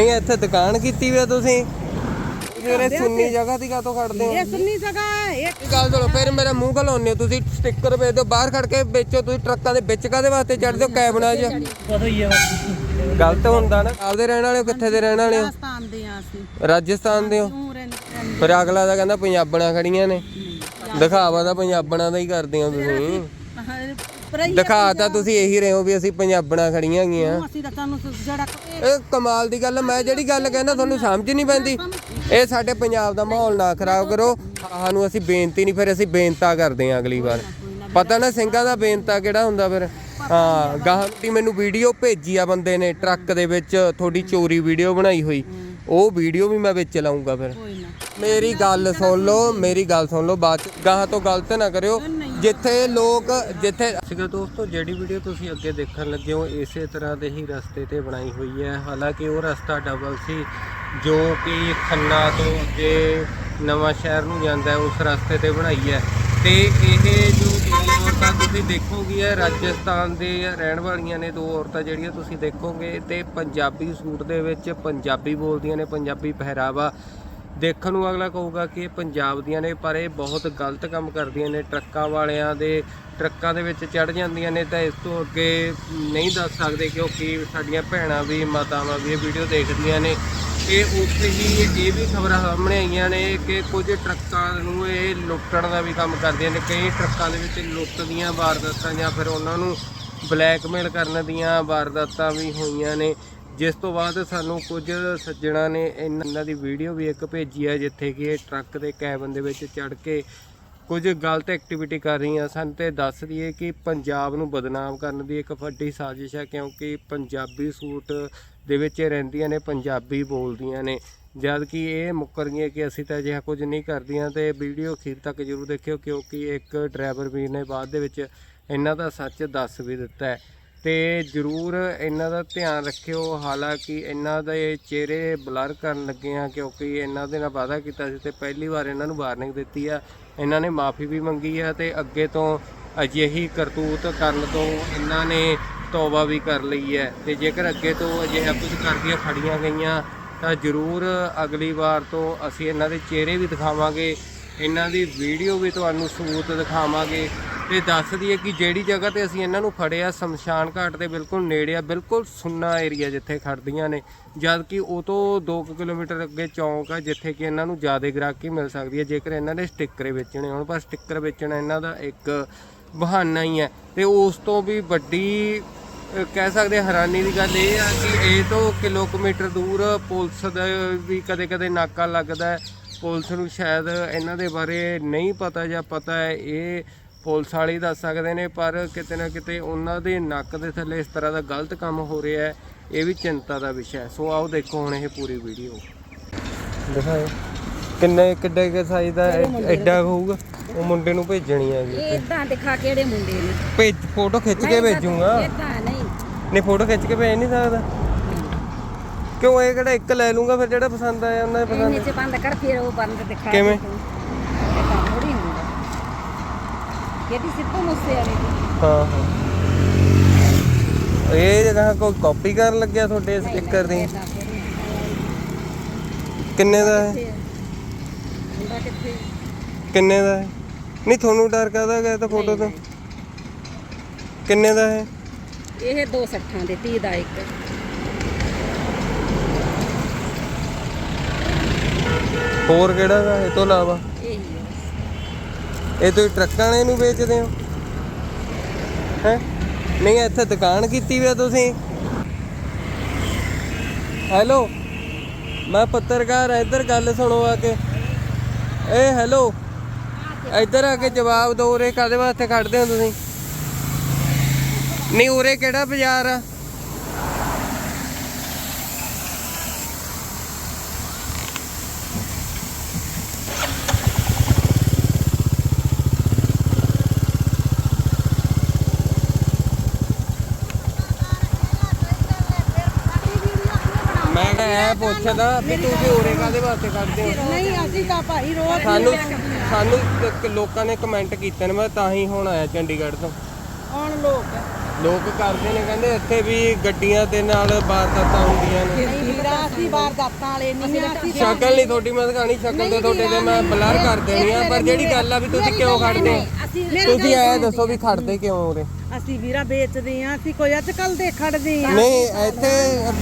ਨਹੀਂ ਇੱਥੇ ਦੁਕਾਨ ਕੀਤੀ ਹੋਈ ਤੁਸੀਂ। ਜਿਹੜੇ ਸੁੰਨੀ ਜਗ੍ਹਾ ਦੀ ਕਾਤੋਂ ਖੜਦੇ ਹੋ? ਇਹ ਸੁੰਨੀ ਜਗ੍ਹਾ ਹੈ ਇਹ ਇੱਕ ਗੱਲ ਸੁਣੋ ਫਿਰ ਮੇਰਾ ਮੂੰਹ ਘਲਾਉਂਦੇ ਤੁਸੀਂ ਸਟicker ਵੇਚ ਦਿਓ ਬਾਹਰ ਖੜ ਕੇ ਵੇਚੋ ਤੁਸੀਂ ਟਰੱਕਾਂ ਦੇ ਵਿੱਚ ਕਾਦੇ ਵਾਸਤੇ ਚੜਦੇ ਹੋ ਕੈਬਨਾਂ 'ਚ ਪਤਾ ਹੀ ਹੈ ਬਸ। ਗਲਤ ਹੁੰਦਾ ਨਾ। ਆਪਦੇ ਰਹਿਣ ਵਾਲੇ ਕਿੱਥੇ ਦੇ ਰਹਿਣ ਵਾਲੇ ਹੋ? ਰਾਜਸਥਾਨ ਦੇ ਆ ਅਸੀਂ। ਰਾਜਸਥਾਨ ਦੇ ਹੋ? ਤੂੰ ਰਹਿੰਦੇ ਰਹਿੰਦੇ। ਫਿਰ ਅਗਲਾ ਦਾ ਕਹਿੰਦਾ ਪੰਜਾਬਣਾਂ ਖੜੀਆਂ ਨੇ। ਦਿਖਾਵਾ ਤਾਂ ਪੰਜਾਬਣਾਂ ਦਾ ਹੀ ਕਰਦੇ ਹੋ ਤੁਸੀਂ ਪਰ ਦਿਖਾ ਤਾਂ ਤੁਸੀਂ ਇਹੀ ਰਹੇ ਹੋ ਵੀ ਅਸੀਂ ਪੰਜਾਬਣਾਂ ਖੜੀਆਂ ਗਈਆਂ। ਅਸੀਂ ਤਾਂ ਤੁਹਾਨੂੰ ਜਿਹੜਾ ਇਹ ਕਮਾਲ ਦੀ ਗੱਲ ਆ, ਮੈਂ ਜਿਹੜੀ ਗੱਲ ਕਹਿੰਦਾ ਤੁਹਾਨੂੰ ਸਮਝ ਨਹੀਂ ਪੈਂਦੀ। ਇਹ ਸਾਡੇ ਪੰਜਾਬ ਦਾ ਮਾਹੌਲ ਨਾ ਖਰਾਬ ਕਰੋ। ਸਾਨੂੰ ਅਸੀਂ ਬੇਨਤੀ ਨਹੀਂ ਫਿਰ ਅਸੀਂ ਬੇਨਤਾ ਕਰਦੇ ਹਾਂ ਅਗਲੀ ਵਾਰ। ਪਤਾ ਨਾ ਸਿੰਘਾਂ ਦਾ ਬੇਨਤਾ ਕਿਹੜਾ ਹੁੰਦਾ ਫਿਰ? ਹਾਂ ਗਾਹਾਂ ਦੀ ਮੈਨੂੰ ਵੀਡੀਓ ਭੇਜੀ ਆ ਬੰਦੇ ਨੇ ਟਰੱਕ ਦੇ ਵਿੱਚ ਤੁਹਾਡੀ ਚੋਰੀ ਵੀਡੀਓ ਬਣਾਈ ਹੋਈ। ਉਹ ਵੀਡੀਓ ਵੀ ਮੈਂ ਵਿੱਚ ਲਾਉਂਗਾ ਫਿਰ। ਕੋਈ ਨਾ। ਮੇਰੀ ਗੱਲ ਸੁਣ ਲਓ ਮੇਰੀ ਗੱਲ ਸੁਣ ਲਓ ਬਾਅਦ ਚ ਗਾਹਾਂ ਤੋਂ ਗਲਤ ਨਾ ਕਰਿਓ। ਜਿੱਥੇ ਲੋਕ, ਜਿੱਥੇ ਸੀਗਾ ਦੋਸਤੋ, ਜਿਹੜੀ ਵੀਡੀਓ ਤੁਸੀਂ ਅੱਗੇ ਦੇਖਣ ਲੱਗੇ ਹੋ, ਇਸੇ ਤਰ੍ਹਾਂ ਦੇ ਹੀ ਰਸਤੇ ਤੇ ਬਣਾਈ ਹੋਈ ਹੈ। ਹਾਲਾਂਕਿ ਉਹ ਰਸਤਾ ਡਬਲ ਸੀ, ਜੋ ਕਿ ਖੰਨਾ ਤੋਂ ਅੱਗੇ ਨਵਾਂ ਸ਼ਹਿਰ ਨੂੰ ਜਾਂਦਾ ਹੈ, ਉਸ ਰਸਤੇ ਤੇ ਬਣਾਈ ਹੈ। ਤੇ ਇਹ ਜੋ ਦੋ ਔਰਤਾਂ ਤੁਸੀਂ ਦੇਖੋਗੇ, ਇਹ ਰਾਜਸਥਾਨ ਦੇ ਰਹਿਣ ਵਾਲੀਆਂ ਨੇ, ਦੋ ਔਰਤਾਂ ਜਿਹੜੀਆਂ ਤੁਸੀਂ ਦੇਖੋਗੇ, ਤੇ ਪੰਜਾਬੀ ਸੂਟ ਦੇ ਵਿੱਚ ਪੰਜਾਬੀ ਬੋਲਦੀਆਂ ਨੇ, ਪੰਜਾਬੀ ਪਹਿਰਾਵਾ। ਦੇਖਣ ਨੂੰ ਅਗਲਾ ਕਹੂਗਾ ਕਿ ਇਹ ਪੰਜਾਬ ਦੀਆਂ ਨੇ, ਪਰ ਇਹ ਬਹੁਤ ਗਲਤ ਕੰਮ ਕਰਦੀਆਂ ਨੇ। ਟਰੱਕਾਂ ਵਾਲਿਆਂ ਦੇ, ਟਰੱਕਾਂ ਦੇ ਵਿੱਚ ਚੜ ਜਾਂਦੀਆਂ ਨੇ ਤਾਂ ਇਸ ਤੋਂ ਅੱਗੇ ਨਹੀਂ ਦੱਸ ਸਕਦੇ ਕਿਉਂਕਿ ਸਾਡੀਆਂ ਭੈਣਾਂ ਵੀ, ਮਾਤਾਵਾਂ ਵੀ ਇਹ ਵੀਡੀਓ ਦੇਖਦੀਆਂ ਨੇ। ਕਿ ਉੱਥੇ ਹੀ ਇਹ ਵੀ ਖਬਰਾਂ ਸਾਹਮਣੇ ਆਈਆਂ ਨੇ ਕਿ ਕੁਝ ਟਰੱਕਾਂ ਨੂੰ ਇਹ ਲੁੱਟਣ ਦਾ ਵੀ ਕੰਮ ਕਰਦੀਆਂ ਨੇ। ਕਈ ਟਰੱਕਾਂ ਦੇ ਵਿੱਚ ਲੁੱਟ ਦੀਆਂ ਵਾਰਦਾਤਾਂ ਜਾਂ ਫਿਰ ਉਹਨਾਂ ਨੂੰ ਬਲੈਕਮੇਲ ਕਰਨ ਦੀਆਂ ਵਾਰਦਾਤਾਂ ਵੀ ਹੋਈਆਂ ਨੇ। ਜਿਸ ਤੋਂ ਬਾਅਦ ਸਾਨੂੰ ਕੁਝ ਸੱਜਣਾ ਨੇ ਇਹਨਾਂ ਦੀ ਵੀਡੀਓ ਵੀ ਇੱਕ ਭੇਜੀ ਹੈ ਜਿੱਥੇ ਕਿ ਇਹ ਟਰੱਕ ਦੇ ਕੈਬਨ ਦੇ ਵਿੱਚ ਚੜ ਕੇ ਕੁਝ ਗਲਤ ਐਕਟੀਵਿਟੀ ਕਰ ਰਹੀਆਂ ਸਨ ਤੇ ਦੱਸ ਦਈਏ ਕਿ ਪੰਜਾਬ ਨੂੰ ਬਦਨਾਮ ਕਰਨ ਦੀ ਇੱਕ ਵੱਡੀ ਸਾਜ਼ਿਸ਼ ਹੈ ਕਿਉਂਕਿ ਪੰਜਾਬੀ ਸੂਟ ਦੇ ਵਿੱਚ ਰਹਿੰਦੀਆਂ ਨੇ, ਪੰਜਾਬੀ ਬੋਲਦੀਆਂ ਨੇ। ਜਦ ਕਿ ਇਹ ਮੁੱਕਰ ਗਈਆਂ ਕਿ ਅਸੀਂ ਤਾਂ ਅਜਿਹਾ ਕੁਝ ਨਹੀਂ ਕਰਦੀਆਂ ਤੇ ਵੀਡੀਓ ਅਖੀਰ ਤੱਕ ਜ਼ਰੂਰ ਦੇਖਿਓ, ਕਿਉਂਕਿ ਇੱਕ ਡਰਾਈਵਰ ਵੀਰ ਨੇ ਬਾਅਦ ਦੇ ਵਿੱਚ ਇਹਨਾਂ ਦਾ ਸੱਚ ਦੱਸ ਵੀ ਦਿੱਤਾ ਹੈ। ਤੇ ਜਰੂਰ ਇਹਨਾਂ ਦਾ ਧਿਆਨ ਰੱਖਿਓ। ਹਾਲਾਂਕਿ ਇਹਨਾਂ ਦੇ ਚਿਹਰੇ ਬਲਰ ਕਰਨ ਲੱਗੇ ਆ ਕਿਉਂਕਿ ਇਹਨਾਂ ਦੇ ਨਾਲ ਵਾਅਦਾ ਕੀਤਾ ਸੀ ਤੇ ਪਹਿਲੀ ਵਾਰ ਇਹਨਾਂ ਨੂੰ ਵਾਰਨਿੰਗ ਦਿੱਤੀ ਆ। ਇਹਨਾਂ ਨੇ ਮਾਫੀ ਵੀ ਮੰਗੀ ਆ ਤੇ ਅੱਗੇ ਤੋਂ ਅਜਿਹੀ ਕਰਤੂਤ ਕਰਨ ਤੋਂ ਇਹਨਾਂ ਨੇ ਤੌਬਾ ਵੀ ਕਰ ਲਈ ਹੈ। ਤੇ ਜੇਕਰ ਅੱਗੇ ਤੋਂ ਅਜਿਹਾ ਕੁਝ ਕਰਦੀਆਂ ਫੜੀਆਂ ਗਈਆਂ, ਤਾਂ ਜਰੂਰ ਅਗਲੀ ਵਾਰ ਤੋਂ ਅਸੀਂ ਇਹਨਾਂ ਦੇ ਚਿਹਰੇ ਵੀ ਦਿਖਾਵਾਂਗੇ। ਇਹਨਾਂ ਦੀ ਵੀਡੀਓ ਵੀ ਤੁਹਾਨੂੰ ਸਬੂਤ ਦਿਖਾਵਾਂਗੇ। ਤੇ ਦੱਸਦੀ ਹੈ ਕਿ ਜਿਹੜੀ ਜਗ੍ਹਾ ਤੇ ਅਸੀਂ ਇਹਨਾਂ ਨੂੰ ਫੜਿਆ, ਸ਼ਮਸ਼ਾਨ ਘਾਟ ਦੇ ਬਿਲਕੁਲ ਨੇੜੇ ਆ, ਬਿਲਕੁਲ ਸੁੰਨਾ ਏਰੀਆ ਜਿੱਥੇ ਖੜਦੀਆਂ ਨੇ। ਜਦ ਕਿ ਉਹ ਤੋਂ 2 ਕਿਲੋਮੀਟਰ ਅੱਗੇ ਚੌਂਕ ਆ, ਜਿੱਥੇ ਕਿ ਇਹਨਾਂ ਨੂੰ ਜ਼ਿਆਦਾ ਗ੍ਰਾਹਕੀ ਮਿਲ ਸਕਦੀ ਹੈ ਜੇਕਰ ਇਹਨਾਂ ਨੇ ਸਟਿੱਕਰੇ ਵੇਚਣੇ ਹੋਣ, ਪਰ ਸਟਿੱਕਰ ਵੇਚਣਾ ਇਹਨਾਂ ਦਾ ਇੱਕ ਬਹਾਨਾ ਹੀ ਹੈ ਤੇ ਉਸ ਤੋਂ ਵੀ ਵੱਡੀ ਕਹਿ ਸਕਦੇ ਹੈਰਾਨੀ ਦੀ ਗੱਲ ਇਹ ਆ ਕਿ ਇਹ ਤੋਂ ਕਿਲੋਮੀਟਰ ਦੂਰ ਪੁਲਿਸ ਦਾ ਵੀ ਕਦੇ-ਕਦੇ ਨਾਕਾ ਲੱਗਦਾ ਪੁਲਿਸ ਨੂੰ ਸ਼ਾਇਦ ਇਹਨਾਂ ਦੇ ਬਾਰੇ ਨਹੀਂ ਪਤਾ ਜਾਂ ਪਤਾ ਹੈ। ਇਹ ਪੁਲਿਸ ਵਾਲੇ ਦੱਸ ਸਕਦੇ ਨੇ ਪਰ ਕਿਤੇ ਨਾ ਕਿਤੇ ਉਹਨਾਂ ਦੇ ਨੱਕ ਦੇ ਥੱਲੇ ਇਸ ਤਰ੍ਹਾਂ ਦਾ ਗਲਤ ਕੰਮ ਹੋ ਰਿਹਾ ਹੈ ਇਹ ਵੀ ਚਿੰਤਾ ਦਾ ਵਿਸ਼ਾ ਹੈ। ਸੋ ਆਓ ਦੇਖੋ ਹੁਣ ਇਹ ਪੂਰੀ ਵੀਡੀਓ। ਦਿਖਾਓ। ਕਿੰਨੇ ਕਿੱਡੇ ਕੇ ਸਾਈਜ਼ ਦਾ ਐਡਾ ਹੋਊਗਾ? ਉਹ ਮੁੰਡੇ ਨੂੰ ਭੇਜਣੀ ਹੈ ਜੀ ਇਹ ਇਦਾਂ ਦਿਖਾ ਕਿਹੜੇ ਮੁੰਡੇ ਨੇ। ਭੇਜ ਫੋਟੋ ਖਿੱਚ ਕੇ ਭੇਜੂਗਾ? ਇਦਾਂ ਨਹੀਂ। ਨਹੀਂ ਫੋਟੋ ਖਿੱਚ ਕੇ ਭੇਜ ਨਹੀਂ ਸਕਦਾ? ਕਿਉਂ ਇਹ ਕਿਹੜਾ ਇੱਕ ਲੈ ਲੂੰਗਾ ਫਿਰ ਜਿਹੜਾ ਪਸੰਦ ਆਇਆ ਉਹਨਾਂ ਦੇ ਇਹ ਪਸੰਦ ਨੀਚੇ ਬੰਦ ਕਰ ਫਿਰ ਉਹ ਬੰਦ ਦਿਖਾ ਕਿਵੇਂ? ਇਦਾਂ ਥੋੜੀ ਹੁੰਦਾ ਕਿਹਦੀ ਸਿੱਧੂ ਮੂਸੇ ਵਾਲੇ ਦੀ। ਹਾਂ ਹਾਂ। ਇਹ ਜਗ੍ਹਾ ਕੋਈ ਕਾਪੀ ਕਰਨ ਲੱਗਿਆ ਤੁਹਾਡੇ ਸਟicker ਦੀ? ਏਦਾਂ। ਕਿੰਨੇ ਦਾ ਹੈ? ਕਿੱਥੇ? ਮੁੰਡਾ ਕਿੱਥੇ ਕਿੰਨੇ ਦਾ ਹੈ? ਨਹੀਂ ਤੁਹਾਨੂੰ ਡਰ ਕਾਹਦਾ ਗਿਆ ਤਾਂ ਫੋਟੋ ਤੋਂ? ਕਿੰਨੇ ਦਾ ਹੈ? ਇਹ ਦੋ ਸੱਠਾਂ ਦੇ 30 ਦਾ ਇੱਕ। ਹੋਰ ਕਿਹੜਾ ਦਾ ਇਹ ਤੋਂ ਇਲਾਵਾ? ਇਹੀ ਹੈ। ਇਹ ਤੁਸੀਂ ਟਰੱਕਾਂ ਵਾਲੇ ਨੂੰ ਵੇਚਦੇ ਹੋ? ਹੈ? ਨਹੀਂ ਇੱਥੇ ਦੁਕਾਨ ਕੀਤੀ ਹੋਈ ਤੁਸੀਂ। ਹੈਲੋ? ਮੈਂ ਪੱਤਰਕਾਰ ਆ, ਇੱਧਰ ਗੱਲ ਸੁਣੋ ਆ ਕੇ। ਏ ਹੈਲੋ? ਇੱਧਰ ਆ ਕੇ ਜਵਾਬ ਦਿਓ ਉਰੇ ਕਾਦੇ ਵਾਸਤੇ ਖੜਦੇ ਹੋ ਤੁਸੀਂ? ਨਹੀਂ ਉਰੇ ਕਿਹੜਾ ਬਾਜ਼ਾਰ ਆ? ਮੈਂ ਪੁੱਛਦਾ ਵੀ ਤੁਸੀਂ ਉਰੇ ਕਾਦੇ ਵਾਸਤੇ ਖੜਦੇ ਹੋ? ਨਹੀਂ ਅਸੀਂ ਤਾਂ ਭਾਈ ਰੋਜ਼ ਸਾਨੂੰ ਸਾਨੂੰ ਕ- ਲੋਕਾਂ ਨੇ ਕਮੈਂਟ ਕੀਤੇ ਨੇ ਮੈਂ ਤਾਂ ਹੀ ਹੁਣ ਆਇਆ ਚੰਡੀਗੜ੍ਹ ਤੋਂ। ਆਉਣ ਲੋਕ ਲੋਕ ਕਰਦੇ ਨੇ ਕਹਿੰਦੇ ਇੱਥੇ ਵੀ ਗੱਡੀਆਂ ਦੇ ਨਾਲ ਵਾਰਦਾਤਾਂ ਹੁੰਦੀਆਂ ਨੇ। ਨਹੀਂ ਵੀਰਾ ਅਸੀਂ ਵਾਰਦਾਤਾਂ ਵਾਲੇ ਨਹੀਂ ਆ ਅਸੀਂ ਸ਼ਕਲ ਨਹੀਂ ਤੁਹਾਡੀ ਮੈਂ ਦਿਖਾਣੀ ਸ਼ਕਲ ਤੇ ਤੁਹਾਡੇ ਤੇ ਮੈਂ ਬਲਰ ਕਰ ਦੇਣੀ ਆ ਪਰ ਜਿਹੜੀ ਗੱਲ ਆ ਵੀ ਤੁਸੀਂ ਕਿਉਂ ਖੜਦੇ ਹੋ? ਤੁਸੀਂ ਐ ਦੱਸੋ ਵੀ ਖੜਦੇ ਕਿਉਂ ਉਰੇ? ਅਸੀਂ ਵੀਰਾ ਵੇਚਦੇ ਆ ਅਸੀਂ ਕੋਈ ਅੱਜ ਕੱਲ ਦੇ ਖੜਦੇ ਆ। ਨਹੀਂ ਇੱਥੇ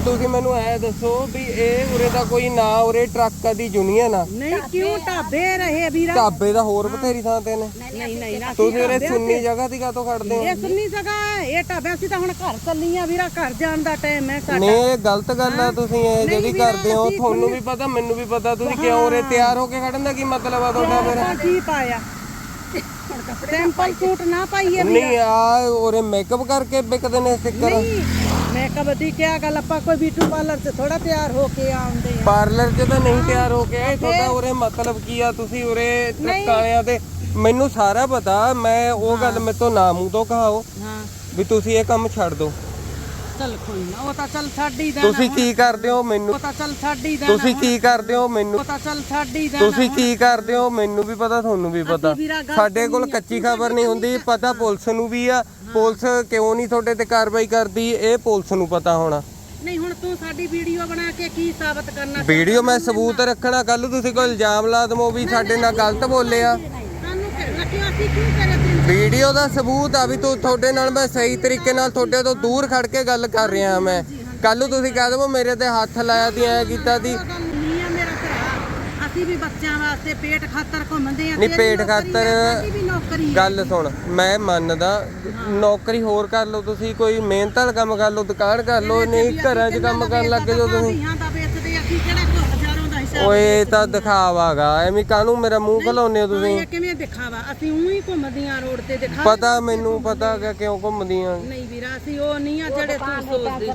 ਤੁਸੀਂ ਮੈਨੂੰ ਐ ਦੱਸੋ ਵੀ ਇਹ ਉਰੇ ਦਾ ਕੋਈ ਨਾ ਉਰੇ ਟਰੱਕ ਦੀ ਯੂਨੀਅਨ ਆ ਨਹੀਂ ਕਿਉਂ ਢਾਬੇ ਰਹੇ ਵੀਰਾ? ਢਾਬੇ ਦਾ ਹੋਰ ਬਥੇਰੀ ਥਾਂ ਤੇ ਨੇ। ਨਹੀਂ ਨਹੀਂ ਨਾ ਤੁਸੀਂ ਉਰੇ ਸੁੰਨੀ ਜਗ੍ਹਾ ਦੀ ਕਾਤੋਂ ਖੜਦੇ ਹੋ? ਇਹ ਸੁੰਨੀ ਜਗ੍ਹਾ ਇਹ ਢਾਬੇ ਅਸੀਂ ਤਾਂ ਹੁਣ ਘਰ ਚੱਲੀ ਆ ਵੀਰਾ ਘਰ ਜਾਣ ਦਾ ਟਾਈਮ ਹੈ ਸਾਡਾ। ਨਹੀਂ ਇਹ ਗਲਤ ਗੱਲ ਆ ਤੁਸੀਂ ਇਹ ਜਿਹੜੀ ਕਰਦੇ ਹੋ ਤੁਹਾਨੂੰ ਵੀ ਪਤਾ ਮੈਨੂੰ ਵੀ ਪਤਾ ਤੁਸੀਂ ਕਿਉਂ ਉਰੇ ਤਿਆਰ ਹੋ ਕੇ ਖੜਨ ਦਾ ਕੀ ਮਤਲਬ ਆ ਤੁਹਾਡਾ ਫਿਰ? ਕੀ ਪਾਇਆ। ਸਿੰਪਲ ਸੂਟ ਨਾ ਪਾਈਏ ਨਹੀਂ ਆ ਉਰੇ ਮੇਕਅਪ ਕਰਕੇ ਵਿਕਦੇ ਨੇ ਸਟicker ਨਹੀਂ ਮੈਂ ਕਬੱਡੀ ਕਿਆ ਗੱਲ ਆਪਾਂ ਕੋਈ ਬੀਟੂ ਪਾਰਲਰ 'ਚ ਥੋੜਾ ਤਿਆਰ ਹੋ ਕੇ ਆਉਂਦੇ ਆ। ਪਾਰਲਰ 'ਚ ਤਾਂ ਨਹੀਂ ਤਿਆਰ ਹੋ ਕੇ ਆਏ ਤੁਹਾਡਾ ਉਰੇ ਮਤਲਬ ਕੀ ਆ ਤੁਸੀਂ ਉਰੇ ਟਰੱਕਾਂ ਵਾਲਿਆਂ ਤੇ। ਮੈਨੂੰ ਸਾਰਾ ਪਤਾ ਮੈਂ ਉਹ ਗੱਲ ਮੇਰੇ ਤੋਂ ਨਾ ਮੂੰਹ ਤੋਂ ਕਹਾਓ ਹਾਂ। ਵੀ ਤੁਸੀਂ ਇਹ ਕੰਮ ਛੱਡ ਦਿਓ। ਚੱਲ ਕੋਈ ਨਾ ਉਹ ਤਾਂ ਚੱਲ ਛੱਡ ਹੀ ਦੇਣਾ ਤੁਸੀਂ ਕੀ ਕਰਦੇ ਹੋ ਮੈਨੂੰ? ਉਹ ਤਾਂ ਚੱਲ ਹੀ ਦੇਣਾ ਤੁਸੀਂ ਕੀ ਕਰਦੇ ਹੋ ਮੈਨੂੰ? ਉਹ ਤਾਂ ਚੱਲ ਹੀ ਦੇਣਾ ਤੁਸੀਂ ਕੀ ਕਰਦੇ ਹੋ? ਮੈਨੂੰ ਵੀ ਪਤਾ ਤੁਹਾਨੂੰ ਵੀ ਪਤਾ। ਵੀਰਾ ਗੱਲ ਸਾਡੇ ਕੋਲ ਕੱਚੀ ਖਬਰ ਨਹੀਂ ਹੁੰਦੀ ਪਤਾ ਪੁਲਿਸ ਨੂੰ ਵੀ ਆ। ਪੁਲਿਸ ਕਿਉਂ ਨਹੀਂ ਤੁਹਾਡੇ ਤੇ ਕਾਰਵਾਈ ਕਰਦੀ? ਇਹ ਪੁਲਿਸ ਨੂੰ ਪਤਾ ਹੋਣਾ। ਨਹੀਂ ਹੁਣ ਤੂੰ ਸਾਡੀ ਵੀਡੀਓ ਬਣਾ ਕੇ ਕੀ ਸਾਬਤ ਕਰਨਾ ਵੀਡੀਓ ਮੈਂ ਸਬੂਤ ਰੱਖਣਾ। ਕੱਲ ਤੁਸੀਂ ਕੋਈ ਇਲਜ਼ਾਮ ਲਾ ਦਮੋ ਵੀ ਸਾਡੇ ਨਾਲ ਗਲਤ ਬੋਲੇ ਆ ਸਾਨੂੰ ਕਿ- ਰੱਖਿਆ ਅਸੀਂ ਕਿਉਂ ਕਰੇ? ਵੀਡੀਓ ਦਾ ਸਬੂਤ ਆ ਵੀ ਤੂੰ ਤੁਹਾਡੇ ਨਾਲ ਮੈਂ ਸਹੀ ਤਰੀਕੇ ਨਾਲ ਤੁਹਾਡੇ ਤੋਂ ਦੂਰ ਖੜ ਕੇ ਗੱਲ ਕਰ ਰਿਹਾ ਮੈਂ ਕੱਲ ਨੂੰ ਤੁਸੀਂ ਕਹਿ ਦਵੋ ਮੇਰੇ ਤੇ ਹੱਥ ਲਾਇਆ ਦੀ ਐ ਕੀਤਾ ਦੀ ਗੱਲ ਨਹੀਂ ਆ ਮੇਰਾ ਭਰਾ ਅਸੀਂ ਵੀ ਬੱਚਿਆਂ ਵਾਸਤੇ ਪੇਟ ਖਾਤਰ ਘੁੰਮਦੇ ਆ ਨਹੀਂ, ਪੇਟ ਖਾਤਰ। ਗੱਲ ਸੁਣ ਮੈਂ ਮੰਨਦਾ ਨੌਕਰੀ ਹੋਰ ਕਰ ਲਓ ਤੁਸੀਂ ਕੋਈ ਮਿਹਨਤ ਵਾਲਾ ਕੰਮ ਕਰ ਲਓ ਦੁਕਾਨ ਕਰ ਲਓ ਨਹੀਂ ਘਰਾਂ 'ਚ ਕੰਮ ਕਰਨ ਲੱਗ ਜਾਓ ਤੁਸੀਂ ਓਏ ਇਹ ਤਾਂ ਦਿਖਾਵਾਗਾ। ਐਵੇਂ ਕਾਹਨੂੰ ਮੇਰਾ ਮੂੰਹ ਖਲਾਉਂਦੇ ਹੋ ਤੁਸੀਂ? ਇਹ ਕਿਵੇਂ ਦਿਖਾਵਾ? ਅਸੀਂ ਉਹੀ ਘੁੰਮਦੀਆਂ ਰੋਡ ਤੇ ਦਿਖਾ ਪਤਾ ਮੈਨੂੰ ਪਤਾ ਕਿ ਕਿਉਂ ਘੁੰਮਦੀਆਂ। ਨਹੀਂ ਵੀਰਾ ਅਸੀਂ ਉਹ ਨਹੀਂ ਆ ਜਿਹੜੇ ਤੂੰ ਸੋਚਦੇ।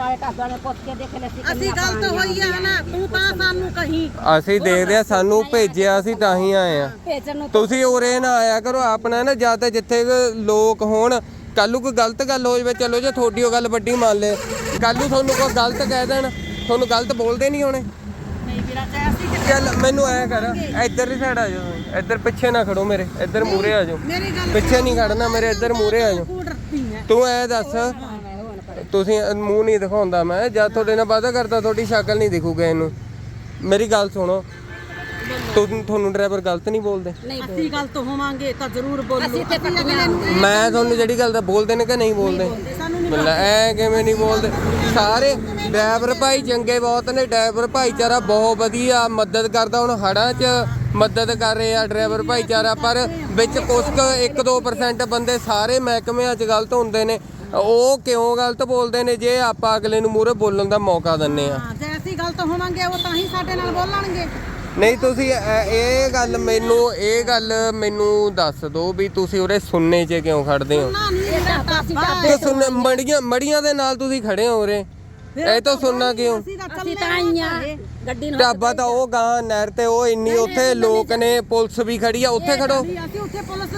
ਅਸੀਂ ਗਲਤ ਹੋਈ ਆ ਨਾ ਤੂੰ ਤਾਂ ਸਾਨੂੰ ਕਹੀਂ। ਅਸੀਂ ਦੇਖਦੇ ਆ ਸਾਨੂੰ ਭੇਜਿਆ ਅਸੀਂ ਤਾਂ ਹੀ ਆਏ ਆ। ਭੇਜਣ ਨੂੰ ਤੁਸੀਂ ਉਰੇ ਨਾ ਆਇਆ ਕਰੋ ਆਪਣਾ ਨਾ ਜਾਂ ਤਾਂ ਜਿੱਥੇ ਲੋਕ ਹੋਣ ਕੱਲ ਕੋਈ ਗਲਤ ਗੱਲ ਹੋ ਜਾਵੇ ਚਲੋ ਜੇ ਤੁਹਾਡੀ ਉਹ ਗੱਲ ਵੱਡੀ ਮੰਨ ਲੈ ਕੱਲ ਤੁਹਾਨੂੰ ਕੋਈ ਗਲਤ ਕਹਿ ਦੇਣ ਤੁਹਾਨੂੰ ਗਲਤ ਬੋਲਦੇ ਨਹੀਂ ਹੋਣੇ। ਚੱਲ ਮੈਨੂੰ ਐ ਕਰ ਇੱਧਰ ਹੀ ਸਾਈਡ ਆ ਜਾਓ। ਇੱਧਰ ਪਿੱਛੇ ਨਾ ਖੜੋ ਮੇਰੇ ਇੱਧਰ ਮੂਰੇ ਆ ਜਾਓ। ਪਿੱਛੇ ਨਹੀਂ ਖੜਨਾ ਮੇਰੇ ਇੱਧਰ ਮੂਰੇ ਆ ਜਾਓ। ਤੂੰ ਐ। ਦੱਸ ਤੁਸੀਂ ਮੂੰਹ ਨਹੀਂ ਦਿਖਾਉਂਦਾ ਮੈਂ ਜਦ ਤੁਹਾਡੇ ਨਾਲ ਵਾਅਦਾ ਕਰਦਾ ਤੁਹਾਡੀ ਸ਼ਕਲ ਨਹੀਂ ਦਿਖੂਗਾ ਇਹਨੂੰ। ਮੇਰੀ ਗੱਲ ਸੁਣੋ ਤੁ- ਤੁਹਾਨੂੰ ਡਰਾਈਵਰ ਗਲਤ ਨਹੀਂ ਬੋਲਦੇ? ਅਸੀਂ ਗਲਤ ਹੋਵਾਂਗੇ ਤਾਂ ਜ਼ਰੂਰ ਬੋਲੋ। ਅਸੀਂ ਤੇ ਅਗਲੇ ਨੂੰ ਮੈਂ ਤੁਹਾਨੂੰ ਜਿਹੜੀ ਗੱਲ ਦਾ ਬੋਲਦੇ ਨੇ ਕਿ ਨਹੀਂ ਬੋਲਦੇ? ਸਾਨੂੰ ਨਹੀਂ ਮਤਲਬ ਐ ਕਿਵੇਂ ਨਹੀਂ ਬੋਲਦੇ? ਸਾਰੇ ਡਰਾਈਵਰ ਭਾਈ ਚੰਗੇ ਬਹੁਤ ਨੇ ਡਰਾਈਵਰ ਭਾਈਚਾਰਾ ਬਹੁਤ ਵਧੀਆ ਮਦਦ ਕਰਦਾ ਹੁਣ ਹੜਾਂ 'ਚ ਮਦਦ ਕਰ ਰਹੇ ਆ ਡਰਾਈਵਰ ਭਾਈਚਾਰਾ ਪਰ ਵਿੱਚ ਕੁਝ ਕੁ 1-2% ਬੰਦੇ ਸਾਰੇ ਮਹਿਕਮਿਆਂ 'ਚ ਗਲਤ ਹੁੰਦੇ ਨੇ। ਉਹ ਕਿਉਂ ਗਲਤ ਬੋਲਦੇ ਨੇ? ਜੇ ਆਪਾਂ ਅਗਲੇ ਨੂੰ ਮੂਹਰੇ ਬੋਲਣ ਦਾ ਮੌਕਾ ਦਿੰਨੇ ਆ। ਹਾਂ ਜੇ ਅਸੀਂ ਗਲਤ ਹੋਵਾਂਗੇ ਉਹ ਤਾਂ ਹੀ ਸਾਡੇ ਨਾਲ ਬੋਲਣਗੇ। ਨਹੀਂ ਤੁਸੀਂ ਇਹ ਗੱਲ ਮੈਨੂੰ ਇਹ ਗੱਲ ਮੈਨੂੰ ਦੱਸ ਦਿਓ ਵੀ ਤੁਸੀਂ ਉਰੇ ਸੁਣਨੇ 'ਚ ਕਿਉਂ ਖੜਦੇ ਹੋ? ਨਾ ਇਹ ਤੇ ਸੁਣ ਮੜੀਆਂ ਮੜੀਆਂ ਦੇ ਨਾਲ ਤੁਸੀਂ ਖੜੇ ਹੋ ਉਰੇ। ਇਹ ਤਾਂ ਸੁਣਨਾ ਕਿਉਂ? ਅਸੀਂ ਤਾਂ ਆਈਆਂ। ਗੱਡੀ ਢਾਬਾ ਤਾਂ ਉਹ ਗਾਂ ਨਹਿਰ ਤੇ ਉਹ ਇੰਨੀ ਉੱਥੇ ਲੋਕ ਨੇ ਪੁਲਿਸ ਵੀ ਖੜੀ ਆ ਉੱਥੇ ਖੜੋ। ਅਸੀਂ ਉੱਥੇ ਪੁਲਿਸ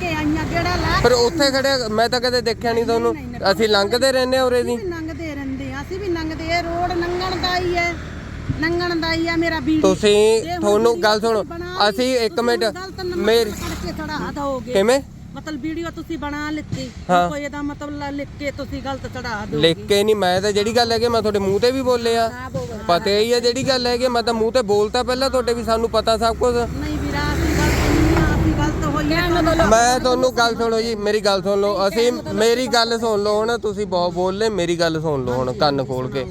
ਕੇ ਆਈਆਂ ਜਿਹੜਾ ਲੈ ਪਰ ਉੱਥੇ ਖੜੇ ਮੈਂ ਤਾਂ ਕਦੇ ਦੇਖਿਆ ਨਹੀਂ ਤੁਹਾਨੂੰ। ਅਸੀਂ ਲੰਘਦੇ ਰਹਿੰਦੇ ਹਾਂ ਉਰੇ ਦੀ। ਨੰਗਦੇ ਰਹਿੰਦੇ ਆ ਅਸੀਂ ਵੀ ਨੰਗਦੇ ਆ ਰੋਡ ਨੰਗਣ ਦਾ ਹੀ ਹੈ। ਨੰਗਣ ਦਾ ਹੀ ਆ ਮੇਰਾ ਵੀਡੀਓ ਤੁਸੀਂ ਤੁਹਾਨੂੰ ਗੱਲ ਸੁਣੋ ਅਸੀਂ ਇੱਕ ਮਿੰਟ ਮੇਰੀ ਕਰਕੇ ਚੜਾ ਦੋਗੇ ਕਿਵੇਂ? ਮਤਲਬ ਵੀਡੀਓ ਤੁਸੀਂ ਬਣਾ ਲਿੱਤੀ। ਹਾਂ। ਕੋਈ ਇਹਦਾ ਮਤਲਬ ਲ- ਲਿਖ ਕੇ ਤੁਸੀਂ ਗਲਤ ਚੜਾ ਦੋ ਲਿਖ ਕੇ ਨਹੀਂ ਮੈਂ ਤਾਂ ਜਿਹੜੀ ਗੱਲ ਹੈਗੀ ਮੈਂ ਤੁਹਾਡੇ ਮੂੰਹ ਤੇ ਵੀ ਬੋਲਿਆ। ਪਤਾ ਹੀ ਹੈ ਜਿਹੜੀ ਗੱਲ ਹੈਗੀ ਮੈਂ ਤਾਂ ਮੂੰਹ ਤੇ ਬੋਲਤਾ ਪਹਿਲਾਂ ਤੁਹਾਡੇ ਵੀ ਸਾਨੂੰ ਪਤਾ ਸਭ ਕੁਝ ਨਹੀਂ ਵੀਰਾ ਅਸੀਂ ਗਲਤ ਨਹੀਂ ਆ ਅਸੀਂ ਗਲਤ ਹੋਈਏ ਮੈਂ ਤੁਹਾਨੂੰ ਗੱਲ ਸੁਣੋ ਜੀ, ਮੇਰੀ ਗੱਲ ਸੁਣ ਲਓ। ਅਸੀਂ ਮੇਰੀ ਗੱਲ ਸੁਣ ਲਓ ਹੁਣ, ਤੁਸੀਂ ਬਹੁਤ ਬੋਲਲੇ ਮੇਰੀ ਗੱਲ ਸੁਣ ਲਓ ਹੁਣ ਕੰਨ ਖੋਲ ਕੇ।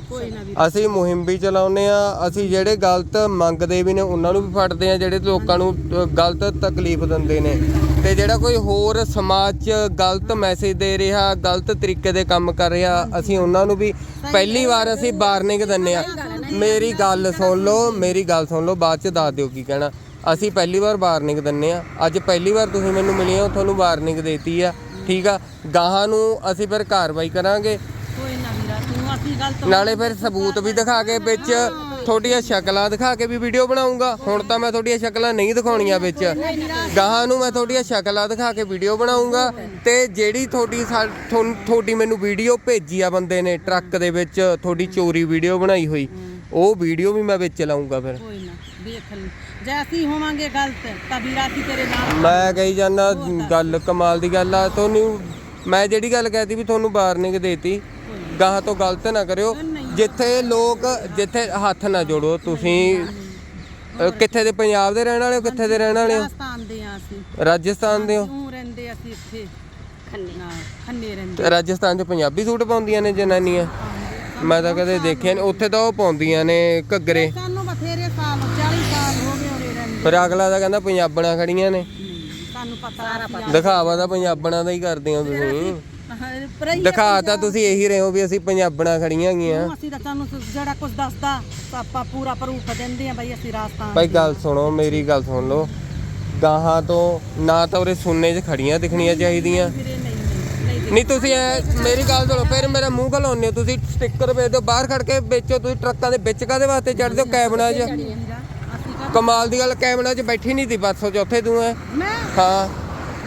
ਅਸੀਂ ਮੁਹਿੰਮ ਵੀ ਚਲਾਉਂਦੇ ਆ ਅਸੀਂ ਜਿਹੜੇ ਗਲਤ ਮੰਗਦੇ ਵੀ ਨੇ, ਉਹਨਾਂ ਨੂੰ ਵੀ ਫੜਦੇ ਆ ਜਿਹੜੇ ਲੋਕਾਂ ਨੂੰ ਗਲਤ ਤਕਲੀਫ ਦਿੰਦੇ ਨੇ। ਤੇ ਜਿਹੜਾ ਕੋਈ ਹੋਰ ਸਮਾਜ 'ਚ ਗਲਤ ਮੈਸੇਜ ਦੇ ਰਿਹਾ, ਗਲਤ ਤਰੀਕੇ ਦੇ ਕੰਮ ਕਰ ਰਿਹਾ, ਅਸੀਂ ਉਹਨਾਂ ਨੂੰ ਵੀ ਪਹਿਲੀ ਵਾਰ ਅਸੀਂ ਵਾਰਨਿੰਗ ਦਿੰਨੇ ਆ ਮੇਰੀ ਗੱਲ ਸੁਣ ਲਓ, ਮੇਰੀ ਗੱਲ ਸੁਣ ਲਓ, ਬਾਅਦ 'ਚ ਦੱਸ ਦਿਓ ਕੀ ਕਹਿਣਾ। ਅਸੀਂ ਪਹਿਲੀ ਵਾਰ ਵਾਰਨਿੰਗ ਦਿੰਨੇ ਆ ਅੱਜ ਪਹਿਲੀ ਵਾਰ ਤੁਸੀਂ ਮੈਨੂੰ ਮਿਲੇ ਹੋ ਤੁਹਾਨੂੰ ਵਾਰਨਿੰਗ ਦੇਤੀ ਆ। ਠੀਕ ਆ? ਗਾਹਾਂ ਨੂੰ ਅਸੀਂ ਫਿਰ ਕਾਰਵਾਈ ਕਰਾਂਗੇ। ਕੋਈ ਨਾ ਵੀਰਾ ਤੂੰ ਅਸੀਂ ਗਲਤ ਨਾਲੇ ਫਿਰ ਸਬੂਤ ਵੀ ਦਿਖਾ ਕੇ ਵਿੱਚ ਤੁਹਾਡੀਆਂ ਸ਼ਕਲਾਂ ਦਿਖਾ ਕੇ ਵੀ ਵੀਡੀਓ ਬਣਾਉਂਗਾ। ਹੁਣ ਤਾਂ ਮੈਂ ਤੁਹਾਡੀਆਂ ਸ਼ਕਲਾਂ ਨਹੀਂ ਦਿਖਾਉਣੀਆਂ ਵਿੱਚ। ਗਾਹਾਂ ਨੂੰ ਮੈਂ ਤੁਹਾਡੀਆਂ ਸ਼ਕਲਾਂ ਦਿਖਾ ਕੇ ਵੀਡੀਓ ਬਣਾਉਂਗਾ ਤੇ ਜਿਹੜੀ ਤੁਹਾਡੀ ਤੁਹਾਡੀ ਮੈਨੂੰ ਵੀਡੀਓ ਭੇਜੀ ਆ ਬੰਦੇ ਨੇ ਟਰੱਕ ਦੇ ਵਿੱਚ ਤੁਹਾਡੀ ਚੋਰੀ ਵੀਡੀਓ ਬਣਾਈ ਹੋਈ ਉਹ ਵੀਡੀਓ ਵੀ ਮੈਂ ਵਿੱਚ ਲਾਉਂਗਾ ਫਿਰ। ਕੋਈ ਨਾ ਦੇਖ ਲਈ ਜੇ ਅਸੀਂ ਹੋਵਾਂਗੇ ਗਲਤ ਤਾਂ ਵੀਰਾ ਅਸੀਂ ਤੇਰੇ ਨਾਲ ਮੈਂ ਕਹੀ ਜਾਂਦਾ ਗੱਲ ਕਮਾਲ ਦੀ ਗੱਲ ਆ ਤੁਹਾਨੂੰ ਮੈਂ ਜਿਹੜੀ ਗੱਲ ਕਹਿਤੀ ਵੀ ਤੁਹਾਨੂੰ ਵਾਰਨਿੰਗ ਦੇਤੀ ਗਾਹਾਂ ਤੋਂ ਗਲਤ ਨਾ ਕਰਿਓ। ਜਿੱਥੇ ਲੋਕ ਜਿੱਥੇ ਹੱਥ ਨਾ ਜੋੜੋ ਤੁਸੀਂ ਕਿੱਥੇ ਦੇ ਪੰਜਾਬ ਦੇ ਰਹਿਣ ਵਾਲੇ ਹੋ ਕਿੱਥੇ ਦੇ ਰਹਿਣ ਵਾਲੇ ਹੋ? ਰਾਜਸਥਾਨ ਦੇ ਆ ਅਸੀਂ। ਰਾਜਸਥਾਨ ਦੇ ਹੋ? ਕਿਉਂ ਰਹਿੰਦੇ ਅਸੀਂ ਇੱਥੇ। ਖੰਨੇ। ਖੰਨੇ ਰਹਿੰਦੇ ਤੇ ਰਾਜਸਥਾਨ 'ਚ ਪੰਜਾਬੀ ਸੂਟ ਪਾਉਂਦੀਆਂ ਨੇ ਜਨਾਨੀਆਂ। ਮੈਂ ਤਾਂ ਕਦੇ ਦੇਖਿਆ ਨਹੀਂ ਉੱਥੇ ਤਾਂ ਉਹ ਪਾਉਂਦੀਆਂ ਨੇ ਘੱਗਰੇ ਸਾਨੂੰ ਬਥੇਰੇ ਸਾਲ 40 ਸਾਲ ਹੋ ਪਰ ਅਗਲਾ ਤਾਂ ਕਹਿੰਦਾ ਪੰਜਾਬਣਾਂ ਖੜੀਆਂ ਨੇ। ਸਾਨੂੰ ਪਤਾ ਸਾਰਾ ਪਤਾ। ਦਿਖਾਵਾ ਤਾਂ ਪੰਜਾਬਣਾਂ ਦਾ ਹੀ ਕਰਦੇ ਹੋ ਤੁਸੀਂ। ਦਿਖਾ ਤਾਂ ਤੁਸੀਂ ਇਹੀ ਰਹੇ ਹੋ ਵੀ ਅਸੀਂ ਪੰਜਾਬਣਾਂ ਖੜੀਆਂ ਗਈਆਂ ਅਸੀਂ ਤਾਂ ਸਾਨੂੰ ਜਿਹੜਾ ਕੁਝ ਦੱਸਦਾ ਆਪਾਂ ਪੂਰਾ ਪ੍ਰੂਫ ਦਿੰਦੇ ਆ ਬਈ ਅਸੀਂ ਰਾਜਸਥਾਨ ਭਾਈ ਗੱਲ ਸੁਣੋ ਮੇਰੀ ਗੱਲ ਸੁਣ ਲਓ। ਗਾਹਾਂ ਤੋਂ ਨਾ ਤਾਂ ਉਰੇ ਸੁਣਨੇ 'ਚ ਖੜੀਆਂ ਦਿਖਣੀਆਂ ਚਾਹੀਦੀਆਂ। ਨਹੀਂ ਤੁਸੀਂ ਮੇਰੀ ਗੱਲ ਸੁਣੋ ਫਿਰ ਮੇਰਾ ਮੂੰਹ ਘਲਾਉਂਦੇ ਹੋ। ਤੁਸੀਂ ਸਟicker ਵੇਚਦੇ ਹੋ ਬਾਹਰ ਖੜ ਕੇ ਵੇਚੋ ਤੁਸੀਂ ਟਰੱਕਾਂ ਦੇ ਵਿੱਚ ਕਾਦੇ ਵਾਸਤੇ ਚੜਦੇ ਹੋ ਕੈਬਨਾਂ 'ਚ? ਕਮਾਲ ਦੀ ਗੱਲ ਕੈਬਨਾਂ 'ਚ ਬੈਠੀ ਨਹੀਂ ਤੀ ਪਰਸੋਂ ਚੌਥੇ ਤੂੰ ਐ। ਮੈਂ? ਹਾਂ।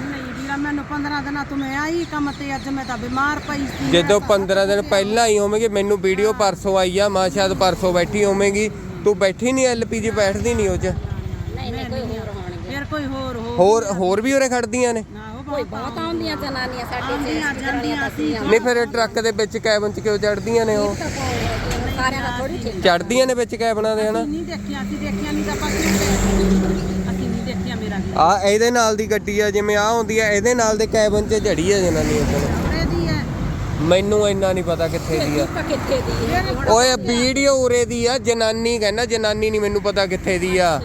ਨਹੀਂ ਵੀਰਾ ਮੈਨੂੰ 15 ਦਿਨਾਂ ਤੋਂ ਮੈਂ ਆਈ ਕੰਮ ਤੇ ਅੱਜ ਮੈਂ ਤਾਂ ਬਿਮਾਰ ਪਈ ਸੀ। ਜਦੋਂ 15 ਦਿਨ ਪਹਿਲਾਂ ਹੀ ਹੋਵੇਗੀ ਮੈਨੂੰ ਵੀਡੀਓ ਪਰਸੋਂ ਆਈ ਆ ਮਾਂ ਸ਼ਾਇਦ ਪਰਸੋਂ ਬੈਠੀ ਹੋਵੇਗੀ। ਤੂੰ ਬੈਠੀ ਨਹੀਂ ਐਲਪੀਜੀ ਬੈਠਦੀ ਨਹੀਂ ਉਹ 'ਚ। ਨਹੀਂ ਨਹੀਂ ਕੋਈ ਹੋਰ ਹੋਣਗੇ। ਫਿਰ ਕੋਈ ਹੋਰ ਹੋ ਹੋਰ ਹੋਰ ਵੀ ਉਰੇ ਖੜਦੀਆਂ ਨੇ? ਨਾ ਉਹ ਕੋਈ ਬਹੁਤ ਆਉਂਦੀਆਂ। ਜਨਾਨੀਆਂ ਸਾਡੇ ਆਉਂਦੀਆਂ ਜਾਂਦੀਆਂ ਸੀ ਨਹੀਂ ਫਿਰ ਟਰੱਕ ਦੇ ਵਿੱਚ ਕੈਬਨ 'ਚ ਕਿਉਂ ਚੜਦੀਆਂ ਨੇ ਉਹ? ਸਾਰਿਆਂ ਦਾ ਥੋੜੀ ਠੀਕ ਚੜਦੀਆਂ ਨੇ ਵਿੱਚ ਕੈਬਨਾਂ ਦੇ ਹਨਾ? ਨਹੀਂ ਦੇਖਿਆ ਅਸੀਂ ਦੇਖਿਆ ਨਹੀਂ ਤਾਂ ਆਪਾਂ ਕਿਉਂ ਦੇਖਿਆ? ਅਸੀਂ ਨਹੀਂ ਦੇਖਿਆ ਮੇਰਾ ਵੀ। ਆ ਇਹਦੇ ਨਾਲ ਦੀ ਗੱਡੀ ਆ ਜਿਵੇਂ ਆ ਹੁੰਦੀ ਆ ਇਹਦੇ ਨਾਲ ਦੇ ਕੈਬਨ 'ਚ ਜੜੀ ਆ ਜਨਾਨੀ ਉੱਪਰ ਉਰੇ ਦੀ ਹੈ। ਮੈਨੂੰ ਇੰਨਾ ਨਹੀਂ ਪਤਾ ਕਿੱਥੇ ਦੀ ਆ। ਤਾਂ ਕਿੱਥੇ ਦੀ ਹੈ? ਓਏ ਵੀਡੀਓ ਉਰੇ ਦੀ ਆ ਜਨਾਨੀ ਕਹਿੰਦਾ ਜਨਾਨੀ ਨਹੀਂ ਮੈਨੂੰ ਪਤਾ ਕਿੱਥੇ ਦੀ ਆ।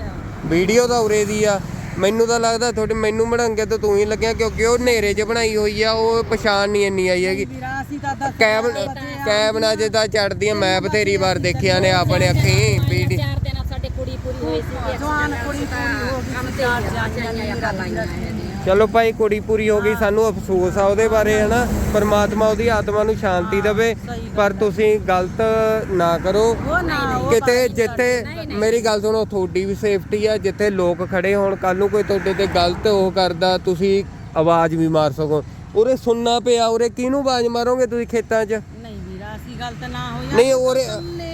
ਵੀਡੀਓ ਤਾਂ ਉਰੇ ਦੀ ਆ। ਮੈਨੂੰ ਤਾਂ ਲੱਗਦਾ ਤੁਹਾਡੇ ਮੈਨੂੰ ਮੜੰਗੇ ਤਾਂ ਤੂੰ ਹੀ ਲੱਗਿਆ ਕਿਉਂਕਿ ਉਹ ਹਨੇਰੇ 'ਚ ਬਣਾਈ ਹੋਈ ਆ ਉਹ ਪਛਾਣ ਨਹੀਂ ਇੰਨੀ ਆਈ ਹੈਗੀ। ਵੀਰਾ ਅਸੀਂ ਤਾਂ ਦੱਸ ਕੈਬਨ ਕੈਬਨਾਂ 'ਚ ਤਾਂ ਚੜਦੀਆਂ ਮੈਂ ਬਥੇਰੀ ਵਾਰ ਦੇਖਿਆ ਨੇ ਆਪਣੇ ਅੱਖੀਂ ਵੀਡੀਓ ਚਾਰ ਦਿਨ ਸਾਡੇ ਕੁੜੀ ਪੂਰੀ ਹੋਈ ਸੀ ਜਵਾਨ ਕੁੜੀ ਪੂਰੀ ਹੋ ਗਈ ਸੀ ਚਾਰ ਜਾਨੀਆਂ ਮੇਰਾ ਲਾਈਆਂ ਚਲੋ ਭਾਈ ਕੁੜੀ ਪੂਰੀ ਹੋ ਗਈ ਸਾਨੂੰ ਅਫਸੋਸ ਆ ਉਹਦੇ ਬਾਰੇ ਹਨਾ? ਪਰਮਾਤਮਾ ਉਹਦੀ ਆਤਮਾ ਨੂੰ ਸ਼ਾਂਤੀ ਦੇਵੇ ਪਰ ਤੁਸੀਂ ਗਲਤ ਨਾ ਕਰੋ। ਕਿਤੇ ਜਿੱਥੇ ਮੇਰੀ ਗੱਲ ਸੁਣੋ ਤੁਹਾਡੀ ਵੀ ਸੇਫਟੀ ਆ ਜਿੱਥੇ ਲੋਕ ਖੜੇ ਹੋਣ ਕੱਲ ਨੂੰ ਕੋਈ ਤੁਹਾਡੇ ਤੇ ਗਲਤ ਉਹ ਕਰਦਾ ਤੁਸੀਂ ਆਵਾਜ਼ ਵੀ ਮਾਰ ਸਕੋ। ਉਰੇ ਸੁਣਨਾ ਪਿਆ ਉਰੇ ਕਿਹਨੂੰ ਆਵਾਜ਼ ਮਾਰੋਗੇ ਤੁਸੀਂ ਖੇਤਾਂ 'ਚ? ਨਾ ਨਹੀਂ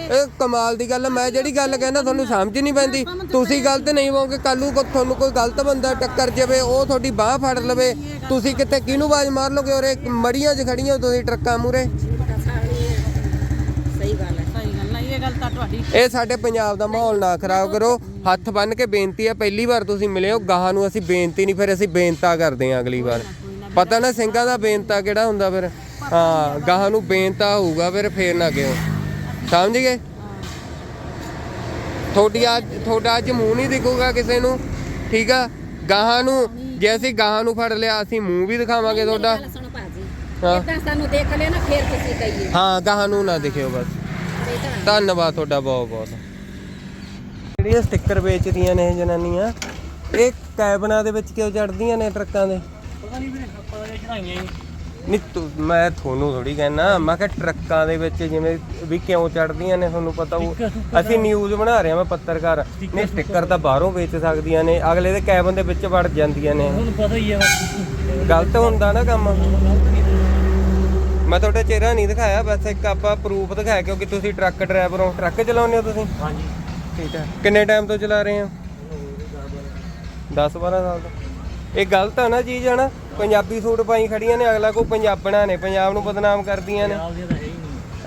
ਇਹ ਕਮਾਲ ਦੀ ਗੱਲ ਮੈਂ ਜਿਹੜੀ ਗੱਲ ਕਹਿੰਦਾ ਤੁਹਾਨੂੰ ਸਮਝ ਨਹੀਂ ਪੈਂਦੀ। ਤੁਸੀਂ ਗਲਤ ਨਹੀਂ ਹੋਵੋਗੇ ਕੱਲ ਨੂੰ ਕੋ ਤੁਹਾਨੂੰ ਕੋਈ ਗਲਤ ਬੰਦਾ ਟੱਕਰ ਜਾਵੇ ਉਹ ਤੁਹਾਡੀ ਬਾਹ ਫੜ ਲਵੇ। ਤੁਸੀਂ ਕਿਤੇ ਕਿਹਨੂੰ ਆਵਾਜ਼ ਮਾਰ ਲੋਗੇ ਉਰੇ ਮੜੀਆਂ 'ਚ ਖੜੀਆਂ ਹੋ ਤੁਸੀਂ ਟਰੱਕਾਂ ਮੂਰੇ ਸਹੀ ਗੱਲ ਹੈ। ਸਹੀ ਗੱਲ ਨਹੀਂ ਇਹ ਗੱਲ ਤਾਂ ਤੁਹਾਡੀ ਇਹ ਸਾਡੇ ਪੰਜਾਬ ਦਾ ਮਾਹੌਲ ਨਾ ਖਰਾਬ ਕਰੋ। ਹੱਥ ਬੰਨ ਕੇ ਬੇਨਤੀ ਆ ਪਹਿਲੀ ਵਾਰ ਤੁਸੀਂ ਮਿਲੇ ਹੋ ਗਾਹਾਂ ਨੂੰ ਅਸੀਂ ਬੇਨਤੀ ਨਹੀਂ ਫਿਰ ਅਸੀਂ ਬੇਨਤਾ ਕਰਦੇ ਹਾਂ ਅਗਲੀ ਵਾਰ। ਪਤਾ ਨਾ ਸਿੰਘਾਂ ਦਾ ਬੇਨਤਾ ਕਿਹੜਾ ਹੁੰਦਾ ਫਿਰ? ਹਾਂ ਗਾਹਾਂ ਨੂੰ ਬੇਨਤਾ ਹੋਊਗਾ ਫਿਰ ਫੇਰ ਨਾ ਕਿਉਂ? ਸਮਝ ਗਏ? ਤੁਹਾਡੀ ਅੱਜ ਤੁਹਾਡਾ ਅੱਜ ਮੂੰਹ ਨਹੀਂ ਦਿਖੂਗਾ ਕਿਸੇ ਨੂੰ ਠੀਕ ਆ? ਗਾਹਾਂ ਨੂੰ ਜੇ ਅਸੀਂ ਗਾਹਾਂ ਨੂੰ ਫੜ ਲਿਆ ਅਸੀਂ ਮੂੰਹ ਵੀ ਦਿਖਾਵਾਂਗੇ ਤੁਹਾਡਾ। ਹਾਂ। ਇਦਾਂ ਸਾਨੂੰ ਦੇਖ ਲਿਆ ਨਾ ਫੇਰ ਕਿਸੇ ਕਹੀਏ। ਹਾਂ ਗਾਹਾਂ ਨੂੰ ਨਾ ਦਿਖਿਓ ਬਸ। ਧੰਨਵਾਦ ਤੁਹਾਡਾ ਬਹੁਤ ਬਹੁਤ। ਜਿਹੜੀਆਂ ਸਟicker ਵੇਚਦੀਆਂ ਨੇ ਜਨਾਨੀਆਂ ਇਹ ਕੈਬਨਾਂ ਦੇ ਵਿੱਚ ਕਿਉਂ ਚੜਦੀਆਂ ਨੇ ਟਰੱਕਾਂ ਦੇ? ਪਤਾ ਨਹੀਂ ਵੀਰੇ ਆਪਾਂ ਇਹ ਚੜਾਈਆਂ ਹੀ ਨਹੀਂ। ਤੂੰ ਮੈਂ ਤੁਹਾਨੂੰ ਥੋੜੀ ਕਹਿਣਾ ਮੈਂ ਕਿਹਾ ਟਰੱਕਾਂ ਦੇ ਵਿੱਚ ਜਿਵੇਂ ਵੀ ਕਿਉਂ ਚੜਦੀਆਂ ਨੇ ਤੁਹਾਨੂੰ ਪਤਾ ਉਹ ਅਸੀਂ ਨਿਊਜ਼ ਬਣਾ ਰਹੇ ਹਾਂ ਮੈਂ ਪੱਤਰਕਾਰ। ਨਹੀਂ ਸਟicker ਤਾਂ ਬਾਹਰੋਂ ਵੇਚ ਸਕਦੀਆਂ ਨੇ ਅਗਲੇ ਦੇ ਕੈਬਨ ਦੇ ਵਿੱਚ ਵੜ ਜਾਂਦੀਆਂ ਨੇ। ਤੁਹਾਨੂੰ ਪਤਾ ਹੀ ਹੈ ਬਾਕੀ ਗਲਤ ਹੁੰਦਾ ਨਾ ਕੰਮ। ਮੈਂ ਤੁਹਾਡਾ ਚਿਹਰਾ ਨਹੀਂ ਦਿਖਾਇਆ ਬਸ ਇੱਕ ਆਪਾਂ ਪ੍ਰੂਫ ਦਿਖਾਇਆ ਕਿਉਂਕਿ ਤੁਸੀਂ ਟਰੱਕ ਡਰਾਈਵਰ ਹੋ। ਟਰੱਕ ਚਲਾਉਂਦੇ ਹੋ ਤੁਸੀਂ? ਹਾਂਜੀ। ਠੀਕ ਹੈ। ਕਿੰਨੇ ਟਾਈਮ ਤੋਂ ਚਲਾ ਰਹੇ ਹੋ? 10 12 ਸਾਲ ਤੋਂ। ਇਹ ਗਲਤ ਆ ਨਾ ਚੀਜ਼ ਹੈ ਨਾ ਪੰਜਾਬੀ ਸੂਟ ਪਾਈ ਖੜੀਆਂ ਨੇ ਅਗਲਾ ਕੋ ਪੰਜਾਬਣਾ ਨੇ ਪੰਜਾਬ ਨੂੰ ਬਦਨਾਮ ਕਰਦੀਆਂ ਨੇ।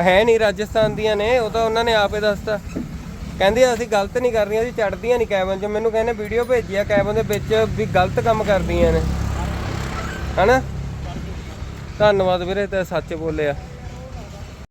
ਹੈ ਨਹੀਂ। ਰਾਜਸਥਾਨ ਦੀਆਂ ਨੇ ਉਹ ਤਾਂ ਉਹਨਾਂ ਨੇ ਆਪੇ ਦੱਸਤਾ। ਕਹਿੰਦੇ ਅਸੀਂ ਗਲਤ ਨਹੀਂ ਕਰ ਰਹੀਆਂ ਅਸੀਂ ਚੜਦੀਆਂ ਨਹੀਂ ਕੈਬਨ 'ਚ। ਮੈਨੂੰ ਕਹਿੰਦੇ ਵੀਡੀਓ ਭੇਜੀ ਆ ਕੈਬਨ ਦੇ ਵਿੱਚ ਵੀ ਗਲਤ ਕੰਮ ਕਰਦੀਆਂ ਨੇ। ਹਨਾ? ਧੰਨਵਾਦ ਵੀਰੇ ਤੇ ਸੱਚ ਬੋਲਿਆ।